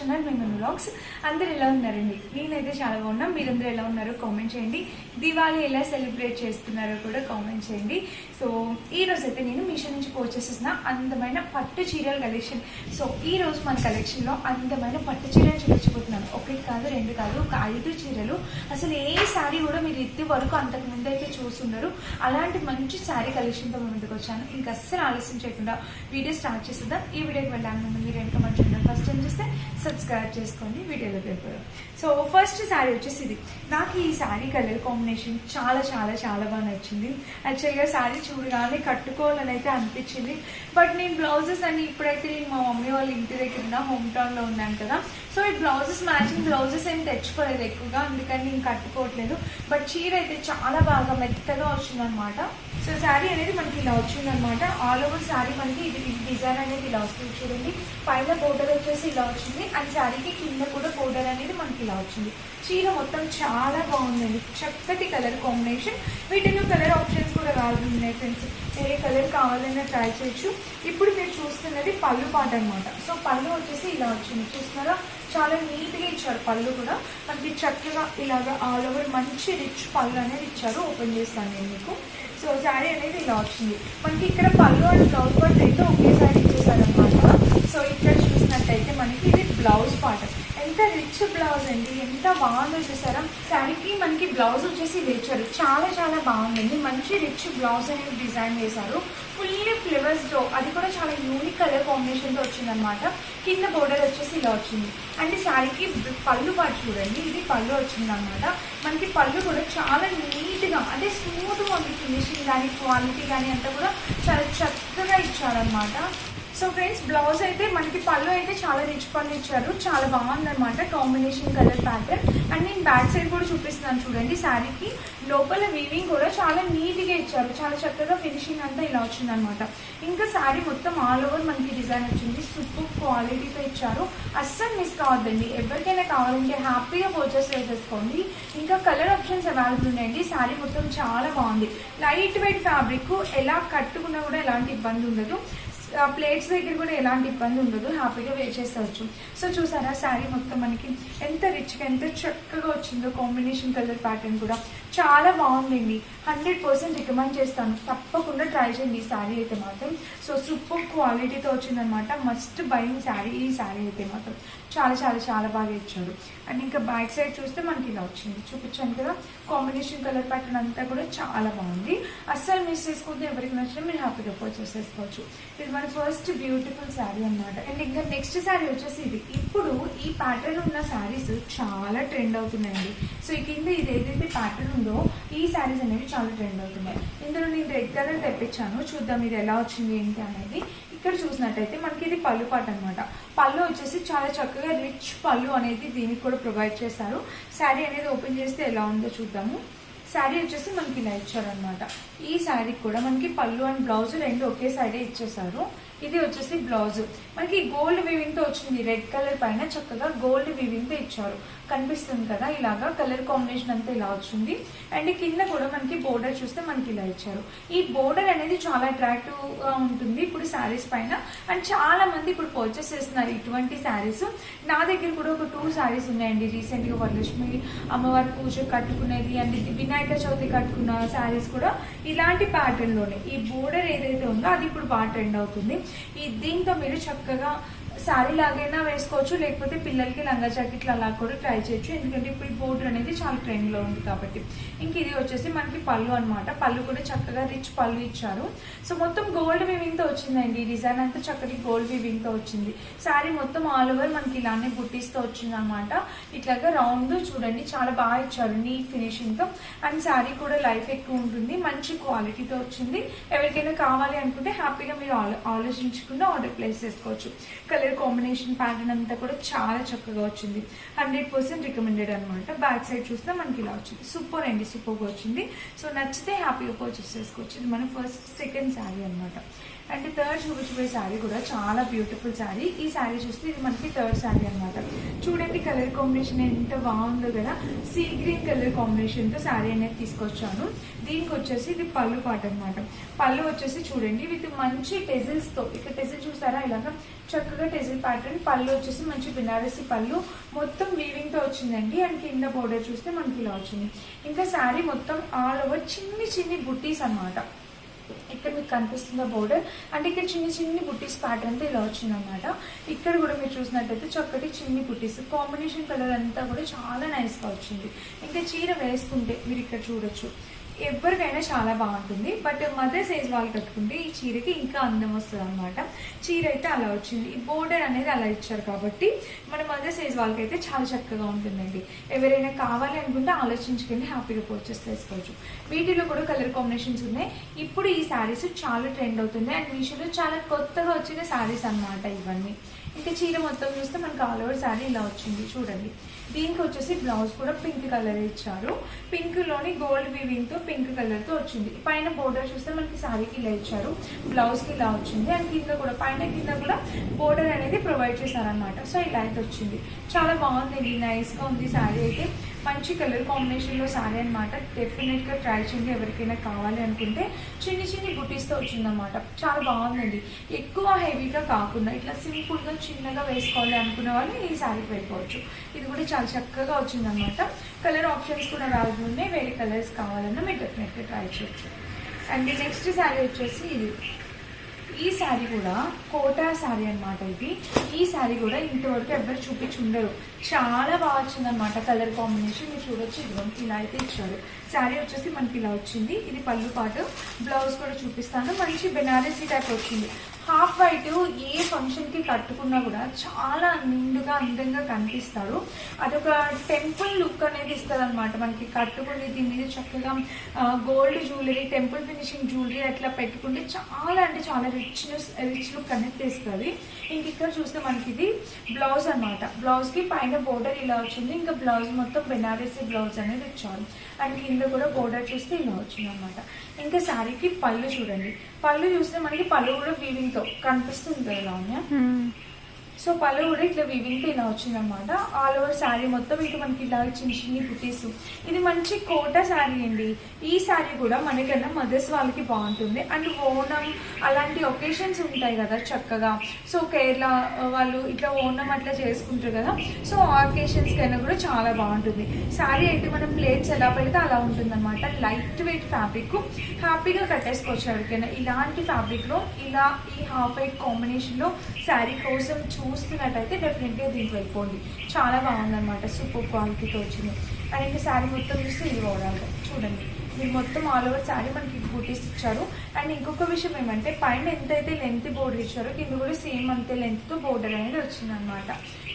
Channel మేము blogs అందరు ఎలా ఉన్నారండి? నేనైతే చాలా బాగున్నా. మీరందరూ ఎలా ఉన్నారో కామెంట్ చేయండి. దివాళీ ఎలా సెలబ్రేట్ చేస్తున్నారో కూడా కామెంట్ చేయండి. సో ఈ రోజు అయితే నేను మీషో నుంచి పర్చేసేసిన అందమైన పట్టు చీరల కలెక్షన్ సో ఈ రోజు మన కలెక్షన్లో అందమైన పట్టు చీరలు చూపించబోతున్నాను. ఒకటి కాదు రెండు కాదు ఒక ఐదు చీరలు. అసలు ఏ శారీ కూడా మీరు ఇది వరకు అంతకు ముందు అయితే చూస్తున్నారు అలాంటి మంచి శారీ కలెక్షన్తో మేము ముందుకు వచ్చాను. ఇంకా అస్సలు ఆలస్యం చేయకుండా వీడియో స్టార్ట్ చేసేద్దాం. ఈ వీడియోకి వెళ్ళాను ముందు మీరు వెనక మంచి ఫస్ట్ ఏం చూస్తే సబ్స్క్రైబ్ చేసుకోండి వీడియోలోకి వెళ్ళిపోయాం సో ఫస్ట్ శారీ వచ్చేసి ఇది. నాకు ఈ శారీ కలర్ కాంబినేషన్ చాలా చాలా చాలా బాగా నచ్చింది. యాక్చువల్గా శారీ చూడగానే కట్టుకోవాలని అయితే అనిపించింది. బట్ నేను బ్లౌజెస్ అని ఇప్పుడైతే నేను మా మమ్మీ వాళ్ళ ఇంటి దగ్గర ఉన్న హోమ్ టౌన్లో ఉన్నాను కదా. సో ఈ బ్లౌజెస్ మ్యాచింగ్ బ్లౌజెస్ ఏం తెచ్చుకోలేదు ఎక్కువగా. అందుకని నేను కట్టుకోవట్లేదు. బట్ చీర అయితే చాలా బాగా మెత్తగా వచ్చిందనమాట సో శారీ అనేది మనకి ఇలా వచ్చిందనమాట ఆల్ ఓవర్ శారీ మనకి ఇది డిజైన్ అనేది ఇలా వస్తుంది చూడండి. పైన బోర్డర్ వచ్చేసి ఇలా వచ్చింది. అండ్ శారీకి కింద కూడా బోర్డర్ అనేది మనకి ఇలా వచ్చింది. చీర మొత్తం చాలా బాగుందండి. చక్కటి కలర్ కాంబినేషన్ వీటిలో కలర్ ఆప్షన్స్ కూడా రాదు. ఉన్నాయి ఫ్రెండ్స్ ఏ కలర్ కావాలన్నా ట్రై చేయొచ్చు. ఇప్పుడు మీరు చూస్తున్నది పళ్ళు పాట అనమాట సో పళ్ళు వచ్చేసి ఇలా వచ్చింది. చూస్తున్నారా? చాలా నీట్గా ఇచ్చారు పళ్ళు కూడా. మనకి చక్కగా ఇలాగా ఆల్ ఓవర్ మంచి రిచ్ పళ్ళు అనేది ఇచ్చారు. ఓపెన్ చేస్తాను నేను మీకు. సో శారీ అనేది ఇలా వచ్చింది. మనకి ఇక్కడ పళ్ళు అండ్ బ్లౌజ్ పార్ట్ అయితే ఒకేసారి ఇచ్చేసారనమాట సో ఇక్కడ చూసినట్టయితే మనకి ఇది బ్లౌజ్ పార్ట్ రిచ్ బ్లౌజ్ అండి. ఎంత బాగుందో చూసారా? శారీకి మనకి బ్లౌజ్ వచ్చేసి ఇది చాలా చాలా బాగుందండి. మంచి రిచ్ బ్లౌజ్ అనేది డిజైన్ చేశారు. ఫుల్లీ ఫ్లేవర్స్తో అది కూడా చాలా యూనిక్ కలర్ కాంబినేషన్తో వచ్చిందనమాట కింద బోర్డర్ వచ్చేసి ఇలా వచ్చింది. అండ్ శారీకి పళ్ళు పాటు చూడండి. ఇది పళ్ళు వచ్చిందనమాట మనకి పళ్ళు కూడా చాలా నీట్గా అంటే స్మూత్గా ఉంది. ఫినిషింగ్ కానీ క్వాలిటీ కానీ అంతా కూడా చాలా చక్కగా ఇచ్చారనమాట సో ఫ్రెండ్స్ బ్లౌజ్ అయితే మనకి పళ్ళు అయితే చాలా రిచ్ పళ్ళు ఇచ్చారు. చాలా బాగుందన్నమాట కాంబినేషన్ కలర్ ప్యాటర్న్ అండ్ నేను బ్యాక్ సైడ్ కూడా చూపిస్తున్నాను చూడండి శారీకి లోపల వీవింగ్ కూడా చాలా నీట్గా ఇచ్చారు. చాలా చక్కగా ఫినిషింగ్ అంతా ఇలా వచ్చిందనమాట ఇంకా శారీ మొత్తం ఆల్ ఓవర్ మనకి డిజైన్ వచ్చింది. సూపర్ క్వాలిటీతో ఇచ్చారు. అస్సలు మిస్ కావద్దండి. ఎవరికైనా కావాలంటే హ్యాపీగా పర్చేస్ చేసేసుకోండి. ఇంకా కలర్ ఆప్షన్స్ అవైలబుల్ ఉన్నాయండి. శారీ మొత్తం చాలా బాగుంది. లైట్ వెయిట్ ఫ్యాబ్రిక్ ఎలా కట్టుకున్నా కూడా ఎలాంటి ఇబ్బంది ఉండదు. ప్లేట్స్ దగ్గర కూడా ఎలాంటి ఇబ్బంది ఉండదు. హ్యాపీగా వేసేసవచ్చు సో చూసారా శారీ మొత్తం మనకి ఎంత రిచ్గా ఎంత చక్కగా వచ్చిందో కాంబినేషన్ కలర్ ప్యాటర్న్ కూడా. చాలా బాగుందండి. హండ్రెడ్ పర్సెంట్ రికమెండ్ చేస్తాను. తప్పకుండా ట్రై చేయండి. ఈ శారీ అయితే మాత్రం. సో సూపర్ క్వాలిటీతో వచ్చిందనమాట మస్ట్ బయింగ్ శారీ ఈ శారీ అయితే మాత్రం. చాలా చాలా చాలా బాగా ఇచ్చాడు అండ్ ఇంకా బ్యాక్ సైడ్ చూస్తే మనకి ఇలా వచ్చింది. చూపించాను కదా. కాంబినేషన్ కలర్ ప్యాటర్న్ అంతా కూడా చాలా బాగుంది. అస్సలు మిస్ చేసుకోవద్దు. ఎవరికి నచ్చినా మీరు హ్యాపీగా పర్చేస్ చేసుకోవచ్చు. ఇది మన ఫస్ట్ బ్యూటిఫుల్ శారీ అన్నమాట. అండ్ ఇంకా నెక్స్ట్ శారీ వచ్చేసి ఇది. ఇప్పుడు ఈ ప్యాటర్న్ ఉన్న శారీస్ చాలా ట్రెండ్ అవుతున్నాయండి. సో ఈ కింద ఇది ఏదైతే ప్యాటర్న్ ఉందో ఈ శారీస్ అనేవి చాలా ట్రెండ్ అవుతున్నాయి. ఇందులో నేను రెడ్ కలర్ తెప్పించాను. చూద్దాం ఇది ఎలా వచ్చింది ఏంటి అనేది. ఇక్కడ చూసినట్టయితే మనకి ఇది పళ్ళు పాట అనమాట పళ్ళు వచ్చేసి చాలా చక్కగా రిచ్ పళ్ళు అనేది దీనికి కూడా ప్రొవైడ్ చేశారు. శారీ అనేది ఓపెన్ చేస్తే ఎలా ఉందో చూద్దాము. శారీ వచ్చేసి మనకి ఇలా ఇచ్చారనమాట ఈ శారీకి కూడా మనకి పళ్ళు అండ్ బ్లౌజ్ రెండు ఒకే శారీ ఇచ్చేసారు. ఇది వచ్చేసి బ్లౌజ్. మనకి గోల్డ్ వివింగ్తో వచ్చింది. రెడ్ కలర్ పైన చక్కగా గోల్డ్ వివింగ్తో ఇచ్చారు. కనిపిస్తుంది కదా ఇలాగా కలర్ కాంబినేషన్ అంతా ఇలా వచ్చింది. అండ్ కింద కూడా మనకి బోర్డర్ చూస్తే మనకి ఇలా ఇచ్చారు. ఈ బోర్డర్ అనేది చాలా అట్రాక్టివ్గా ఉంటుంది ఇప్పుడు శారీస్ పైన. అండ్ చాలా మంది ఇప్పుడు పర్చేస్ చేస్తున్నారు ఇటువంటి శారీస్. నా దగ్గర కూడా ఒక టూ శారీస్ ఉన్నాయండి. రీసెంట్గా వరలక్ష్మి అమ్మవారి పూజ కట్టుకునేది అండ్ వినాయక వినాయక చవితి కట్టుకున్న శారీస్ కూడా ఇలాంటి ప్యాటర్న్లోనే. ఈ బోర్డర్ ఏదైతే ఉందో అది ఇప్పుడు బాగా ట్రెండ్ అవుతుంది. ఈ దీంతో మీరు చక్కగా శారీ లాగైనా వేసుకోవచ్చు లేకపోతే పిల్లలకి లంగా జాకెట్లు అలా కూడా ట్రై చేయొచ్చు. ఎందుకంటే ఇప్పుడు బోర్డర్ అనేది చాలా ట్రెండ్లో ఉంది కాబట్టి. ఇంక ఇది వచ్చేసి మనకి పళ్ళు అనమాట పళ్ళు కూడా చక్కగా రిచ్ పళ్ళు ఇచ్చారు. సో మొత్తం గోల్డ్ వీవింగ్తో వచ్చిందండి. డిజైన్ అంతా చక్కటి గోల్డ్ వీవింగ్తో వచ్చింది. శారీ మొత్తం ఆల్ ఓవర్ మనకి ఇలానే బుట్టీస్తో వచ్చింది అనమాట ఇట్లాగా రౌండ్ చూడండి. చాలా బాగా ఇచ్చారు. నీట్ ఫినిషింగ్తో అండ్ శారీ కూడా లైఫ్ ఎక్కువ ఉంటుంది. మంచి క్వాలిటీతో వచ్చింది. ఎవరికైనా కావాలి అనుకుంటే హ్యాపీగా మీరు ఆలో ఆలోచించకుండా ఆర్డర్ ప్లేస్ చేసుకోవచ్చు. కలర్ కాంబినేషన్ ప్యాటర్న్ అంతా కూడా చాలా చక్కగా వచ్చింది. హండ్రెడ్ పర్సెంట్ రికమెండెడ్ అనమాట బ్యాక్ సైడ్ చూస్తే మనకి ఇలా వచ్చింది. సూపర్ అండి సూపర్గా వచ్చింది. సో నచ్చితే హ్యాపీగా పర్చేస్ చేసుకోవచ్చు ఇది మన ఫస్ట్ సెకండ్ శారీ అనమాట అండ్ థర్డ్ చూపించబోయే శారీ కూడా చాలా బ్యూటిఫుల్ శారీ. ఈ శారీ చూస్తే ఇది మనకి థర్డ్ శారీ అనమాట చూడండి కలర్ కాంబినేషన్ ఎంత బాగుందో కదా. సీ గ్రీన్ కలర్ కాంబినేషన్తో శారీ అనేది తీసుకొచ్చాను. దీనికి వచ్చేసి ఇది పళ్ళు పాట అనమాట పళ్ళు వచ్చేసి చూడండి విత్ మంచి టెజిల్స్తో. ఇక్కడ టెజిల్ చూసారా? ఇలాగ చక్కగా టెజిల్ ప్యాటర్న్ పళ్ళు వచ్చేసి మంచి బినారసి పళ్ళు. మొత్తం వీవింగ్తో వచ్చిందండి. అండ్ కింద బోర్డర్ చూస్తే మనకి ఇలా వచ్చింది. ఇంకా శారీ మొత్తం ఆల్ ఓవర్ చిన్ని చిన్ని బుట్టీస్ అన్నమాట. ఇక్కడ మీకు కనిపిస్తుంది బోర్డర్ అంటే ఇక్కడ చిన్ని చిన్ని బుట్టీస్ ప్యాటర్న్తో ఇలా వచ్చిందనమాట ఇక్కడ కూడా మీరు చూసినట్టయితే చక్కటి చిన్ని బుట్టీస్. కాంబినేషన్ కలర్ అంతా కూడా చాలా నైస్గా వచ్చింది. ఇంకా చీర వేసుకుంటే మీరు ఇక్కడ చూడొచ్చు. ఎవరికైనా చాలా బాగుంటుంది. బట్ మదర్ సైజ్ వాళ్ళు కట్టుకుంటే ఈ చీరకి ఇంకా అందం వస్తుంది అనమాట చీర అయితే అలా వచ్చింది. ఈ బోర్డర్ అనేది అలా ఇచ్చారు కాబట్టి మన మదర్ సైజ్ అయితే చాలా చక్కగా ఉంటుందండి. ఎవరైనా కావాలి అనుకుంటే ఆలోచించుకుని హ్యాపీగా పర్చేస్ చేసుకోవచ్చు. వీటిలో కూడా కలర్ కాంబినేషన్స్ ఉన్నాయి. ఇప్పుడు ఈ శారీస్ చాలా ట్రెండ్ అవుతుంది అండ్ మీషోలో చాలా కొత్తగా వచ్చిన శారీస్ అన్నమాట ఇవన్నీ. ఇంకా చీర మొత్తం చూస్తే మనకు ఆల్ ఓవర్ శారీ ఇలా వచ్చింది చూడండి. దీనికి వచ్చేసి బ్లౌజ్ కూడా పింక్ కలర్ ఇచ్చారు. పింక్లోని గోల్డ్ వివింగ్తో పింక్ కలర్తో వచ్చింది. పైన బోర్డర్ చూస్తే మనకి శారీకి ఇలా ఇచ్చారు. బ్లౌజ్కి ఇలా వచ్చింది. అండ్ కింద కూడా పైన కింద కూడా బోర్డర్ అనేది ప్రొవైడ్ చేశారనమాట సో ఇలా అయితే వచ్చింది. చాలా బాగుంది నైస్గా ఉంది శారీ అయితే. మంచి కలర్ కాంబినేషన్లో సారీ శారీ అనమాట డెఫినెట్గా ట్రై చేయండి ఎవరికైనా కావాలి అనుకుంటే. చిన్ని చిన్ని బుటీస్తో వచ్చిందనమాట చాలా బాగుందండి. ఎక్కువ హెవీగా కాకుండా ఇట్లా సింపుల్గా చిన్నగా వేసుకోవాలి అనుకున్న వాళ్ళు ఈ శారీకి వెళ్ళిపోవచ్చు. ఇది కూడా చాలా చక్కగా వచ్చిందనమాట కలర్ ఆప్షన్స్ కూడా అవైలబుల్ ఉన్నాయి. వేరే కలర్స్ కావాలన్నా మీరు డెఫినెట్గా ట్రై చేయొచ్చు. అండ్ నెక్స్ట్ శారీ వచ్చేసి ఇది. ఈ శారీ కూడా కోటా శారీ అన్నమాట ఇది. ఈ శారీ కూడా ఇంతవరకు ఎవరు చూపించి ఉండరు చాలా బాగా వచ్చిందనమాట కలర్ కాంబినేషన్. మీరు చూడొచ్చు ఇదిగోండి ఇలా అయితే ఇచ్చారు. శారీ వచ్చేసి మనకి ఇలా వచ్చింది. ఇది పళ్ళు పాటు. బ్లౌజ్ కూడా చూపిస్తాను. మంచి బెనారసీ టైప్ వచ్చింది. హాఫ్ వైట్ ఏ ఫంక్షన్కి కట్టుకున్నా కూడా చాలా నిండుగా అందంగా కనిపిస్తారు. అదొక టెంపుల్ లుక్ అనేది ఇస్తుంది అనమాట మనకి కట్టుకుని దీని మీద చక్కగా gold jewellery temple finishing jewellery అట్లా పెట్టుకుంటే చాలా అంటే చాలా రిచ్నెస్ రిచ్ లుక్ అనేది ఇస్తుంది ఇంక ఇక్కడ చూస్తే మనకి ఇది బ్లౌజ్ అనమాట బ్లౌజ్కి పైన బోర్డర్ ఇలా వచ్చింది. ఇంకా బ్లౌజ్ మొత్తం బెనారసీ బ్లౌజ్ అనేది ఇచ్చారు. అండ్ కింద కూడా బోర్డర్ చూస్తే ఇలా వచ్చింది అనమాట ఇంకా శారీకి పళ్ళు చూడండి. పళ్ళు చూస్తే మనకి పళ్ళు కూడా వీవింగ్తో కనిపిస్తుంది కదా లావణ్య సో పళ్ళు కూడా ఇట్లా వివింగ్తో వచ్చిందనమాట ఆల్ ఓవర్ శారీ మొత్తం ఇటు మనకి ఇలా చిన్న చిన్ని బుటీస్ ఇది మంచి కోట శారీ అండి. ఈ శారీ కూడా మనకన్నా మదర్స్ వాళ్ళకి బాగుంటుంది. అండ్ ఓనం అలాంటి ఒకేషన్స్ ఉంటాయి కదా చక్కగా. సో కేరళ వాళ్ళు ఇట్లా ఓనం అట్లా చేసుకుంటారు కదా. సో ఆకేషన్స్ కైనా కూడా చాలా బాగుంటుంది. శారీ అయితే మనం ప్లేట్స్ ఎలా పెడితే అలా ఉంటుంది అనమాట లైట్ వెయిట్ ఫ్యాబ్రిక్ హ్యాపీగా కట్టేసుకోవచ్చు ఎవరికైనా. ఇలాంటి ఫ్యాబ్రిక్లో ఇలా ఈ హాఫ్ వైట్ కాంబినేషన్లో శారీ కోసం చూ చూస్తున్నట్టయితే డెఫినెట్గా దీంట్లో వెళ్ళిపోండి చాలా బాగుందన్నమాట సూపర్ క్వాలిటీతో వచ్చింది. అండ్ ఇంకా శారీ మొత్తం చూస్తే ఇది ఓవరాల్గా చూడండి. మీరు మొత్తం ఆల్ ఓవర్ శారీ మనకి బూటీస్ ఇచ్చారు. అండ్ ఇంకొక విషయం ఏమంటే పైన ఎంతైతే లెంత్ బోర్డర్ ఇచ్చారో కింద కూడా సేమ్ అంతే లెంత్తో బోర్డర్ అనేది వచ్చిందనమాట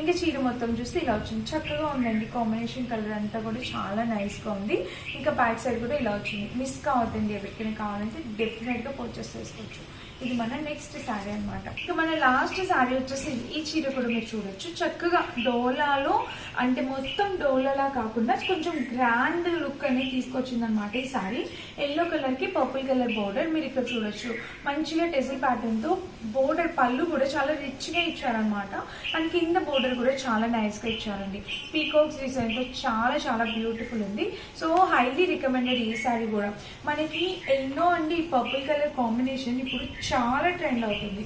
ఇంకా చీర మొత్తం చూస్తే ఇలా వచ్చింది. చక్కగా ఉందండి. కాంబినేషన్ కలర్ అంతా కూడా చాలా నైస్గా ఉంది. ఇంకా బ్యాక్ సైడ్ కూడా ఇలా వచ్చింది. మిస్ కావద్దండి. ఎవరికైనా కావాలంటే డెఫినెట్గా పర్చేస్ చేసుకోవచ్చు. ఇది మన నెక్స్ట్ శారీ అన్నమాట. ఇక మన లాస్ట్ శారీ వచ్చేసి ఈ చీర కూడా మీరు చూడొచ్చు. చక్కగా డోలాలో అంటే మొత్తం డోలాలా కాకుండా కొంచెం గ్రాండ్ లుక్ అనేది తీసుకొచ్చింది అనమాట ఈ శారీ ఎల్లో కలర్కి పర్పుల్ కలర్ బోర్డర్ మీరు ఇక్కడ చూడొచ్చు. మంచిగా టెజిల్ ప్యాటర్న్తో బోర్డర్ పళ్ళు కూడా చాలా రిచ్గా ఇచ్చారనమాట అండ్ కింద బోర్డర్ కూడా చాలా నైస్గా ఇచ్చారండి. పీకాక్స్ డిజైన్తో చాలా చాలా బ్యూటిఫుల్ ఉంది. సో హైలీ రికమెండెడ్ ఈ శారీ కూడా. మనకి ఎన్నో అండి పర్పుల్ కలర్ కాంబినేషన్ ఇప్పుడు చాలా ట్రెండ్ అవుతుంది.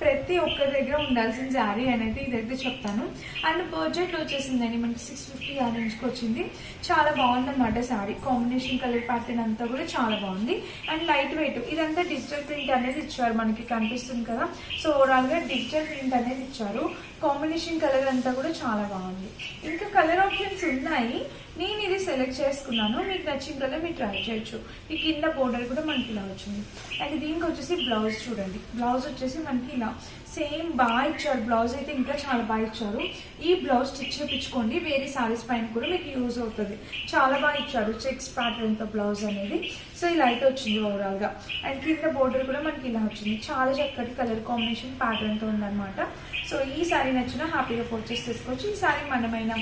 ప్రతి ఒక్కరి దగ్గర ఉండాల్సిన శారీ అనేది ఇదైతే చెప్తాను. అండ్ బడ్జెట్లో వచ్చేసిందండి మనకి సిక్స్ ఫిఫ్టీ ఆ రేంజ్కి వచ్చింది. చాలా బాగుందన్నమాట శారీ. కాంబినేషన్ కలర్ ప్యాటర్న్ అంతా కూడా చాలా బాగుంది. అండ్ లైట్ వెయిట్ ఇదంతా డిజిటల్ ప్రింట్ అనేది ఇచ్చారు మనకి కనిపిస్తుంది కదా. సో ఓవరాల్గా డిజిటల్ ప్రింట్ అనేది ఇచ్చారు. కాంబినేషన్ కలర్ అంతా కూడా చాలా బాగుంది. ఇంకా కలర్ ఆప్షన్స్ ఉన్నాయి. నేను ఇది సెలెక్ట్ చేసుకున్నాను. మీకు నచ్చిన కలర్ మీరు ట్రై చేయొచ్చు. ఈ కింద బోర్డర్ కూడా మనకి ఇలా వచ్చింది. అండ్ దీనికి వచ్చేసి బ్లౌజ్ చూడండి. బ్లౌజ్ వచ్చేసి మనకి ఇలా సేమ్ బాగా ఇచ్చారు. బ్లౌజ్ అయితే ఇంకా చాలా బాగా ఇచ్చారు. ఈ బ్లౌజ్ స్టిచ్ చేయించుకోండి. వేరే సారీస్ పైన కూడా మీకు యూజ్ అవుతుంది. చాలా బాగా ఇచ్చారు. చెక్స్ ప్యాటర్న్తో బ్లౌజ్ అనేది. సో ఇలా అయితే వచ్చింది ఓవరాల్గా అండ్ కింద బోర్డర్ కూడా మనకి ఇలా వచ్చింది. చాలా చక్కటి కలర్ కాంబినేషన్ ప్యాటర్న్తో ఉందన్నమాట. సో ఈ సారీ నచ్చిన హ్యాపీగా పర్చేస్ చేసుకోవచ్చు. ఈ సారీ మనమైనా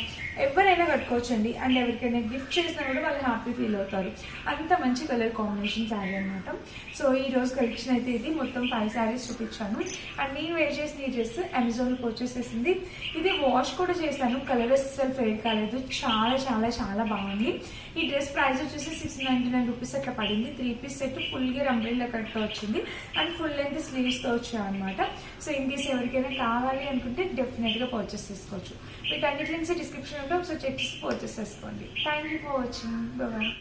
ఎవరైనా కట్టుకోవచ్చండి. అండ్ ఎవరికైనా గిఫ్ట్ చేసినా కూడా వాళ్ళు హ్యాపీ ఫీల్ అవుతారు. అంత మంచి కలర్ కాంబినేషన్ శారీ అనమాట సో ఈ రోజు కలెక్షన్ అయితే ఇది. మొత్తం ఫైవ్ శారీస్ చూపించాను. అండ్ నేను వేర్ చేసిన ఈ డ్రెస్ అమెజాన్లో పర్చేస్ చేసింది. ఇది వాష్ కూడా చేశాను. కలర్ అస్సలు ఫేడ్ కాలేదు. చాలా చాలా చాలా బాగుంది. ఈ డ్రెస్ ప్రైస్ వచ్చేసి సిక్స్ నైంటీ నైన్ రూపీస్ అట్లా పడింది. త్రీ పీస్ సెట్ ఫుల్గా రంబ్రెల్లా కట్తో వచ్చింది. అండ్ ఫుల్ లెంత్ స్లీవ్స్తో వచ్చాయి అనమాట సో ఇన్ కేసు ఎవరికైనా కావాలి అనుకుంటే డెఫినెట్గా పర్చేస్ చేసుకోవచ్చు. వీటన్నిటి డిస్క్రిప్షన్ ఉంటే ఒకసారి చెక్ చేసి పర్చేస్ చేసుకోండి. Thank you for watching bye